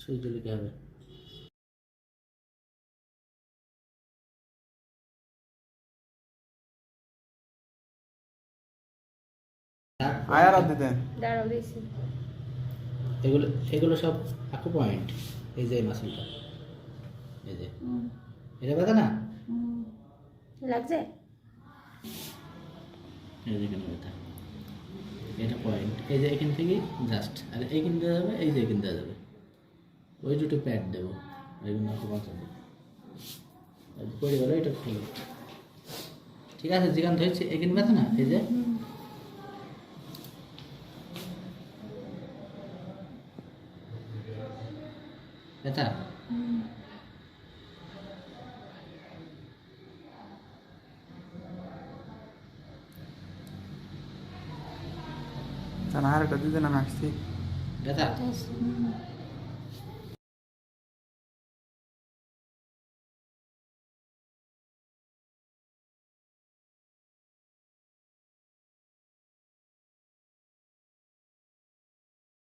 Switch দিলে কি হবে। আয়ার দিতেন। দাঁড়াও দিয়েছি। এগুলো এগুলো সব আকু পয়েন্ট এই যে মাসেলটা এই যে। এটা ব্যথা না? লাগছে? এই যে এখানে ব্যথা এটা পয়েন্ট এই যে এখান থেকে জাস্ট আর এইখান দেওয়া যাবে, এই যে এখান দেওয়া যাবে। ওই দুটো প্যাড দেবো। এগুলো বাঁচাবো পড়ে গেলো এটা ঠিক ঠিক আছে, যেখান ধরেছি এখানে ব্যথা না, এই যে। ব্যথা আর একটা দিতেন আমি আসছি হুম।